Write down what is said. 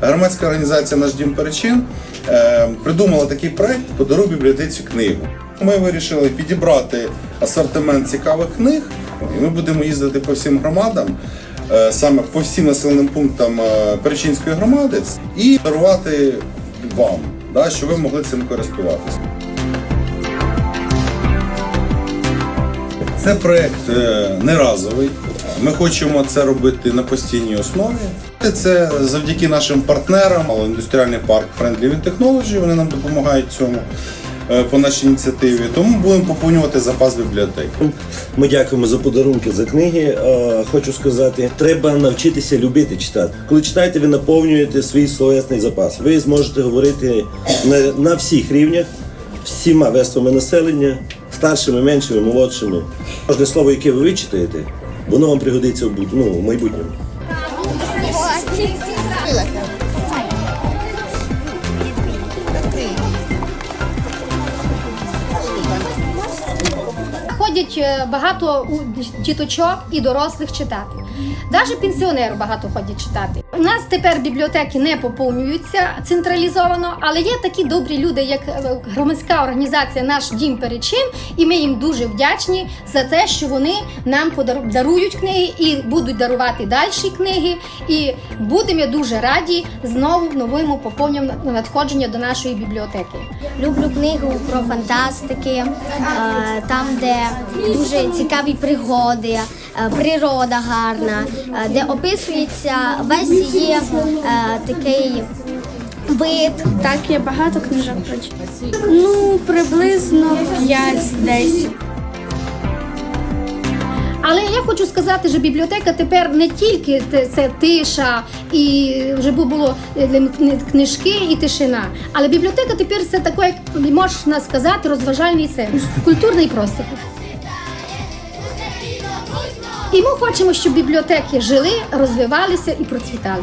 громадська організація Наш дім перечин е, придумала такий проект Подаруй бібліотеці книгу. Ми вирішили підібрати асортимент цікавих книг, і ми будемо їздити по всім громадам, е, саме по всім населеним пунктам е, Перечинської громади, і дарувати вам, да, щоб ви могли цим користуватися. Це проект не разовий. Ми хочемо це робити на постійній основі. Це завдяки нашим партнерам, але індустріальний парк Friendly With Technology, вони нам допомагають цьому е, по нашій ініціативі. Тому будемо поповнювати запас бібліотеки. Ми дякуємо за подарунки, за книги. Е, Хочу сказати, треба навчитися любити читати. Коли читаєте, ви наповнюєте свій словесний запас. Ви зможете говорити на, на всіх рівнях, всіма верствами населення, старшими, меншими, молодшими. Кожне слово, яке ви вичитаєте, воно вам пригодиться в, буд- ну, в майбутньому. Ходять е, багато діточок і дорослих читати. Навіть пенсіонери багато ходять читати. У нас тепер бібліотеки не поповнюються централізовано, але є такі добрі люди, як е, громадська організація Наш дім перечин, і ми їм дуже вдячні за те, що вони нам подар- дарують книги і будуть дарувати далі книги. І будемо дуже раді знову новому поповненню надходження до нашої бібліотеки. Люблю книгу про фантастики, е, там, де дуже цікаві пригоди, е, природа гарна, де описується весь є е, такий вид. Так, я багато книжок прочитала. Ну, приблизно 5-10. Але я хочу сказати, що бібліотека тепер не тільки те- це тиша і вже бу- було е, кни- книжки і тишина. Але бібліотека тепер це таке, як можна сказати, розважальний центр, культурний простір. І ми хочемо, щоб бібліотеки жили, розвивалися і процвітали.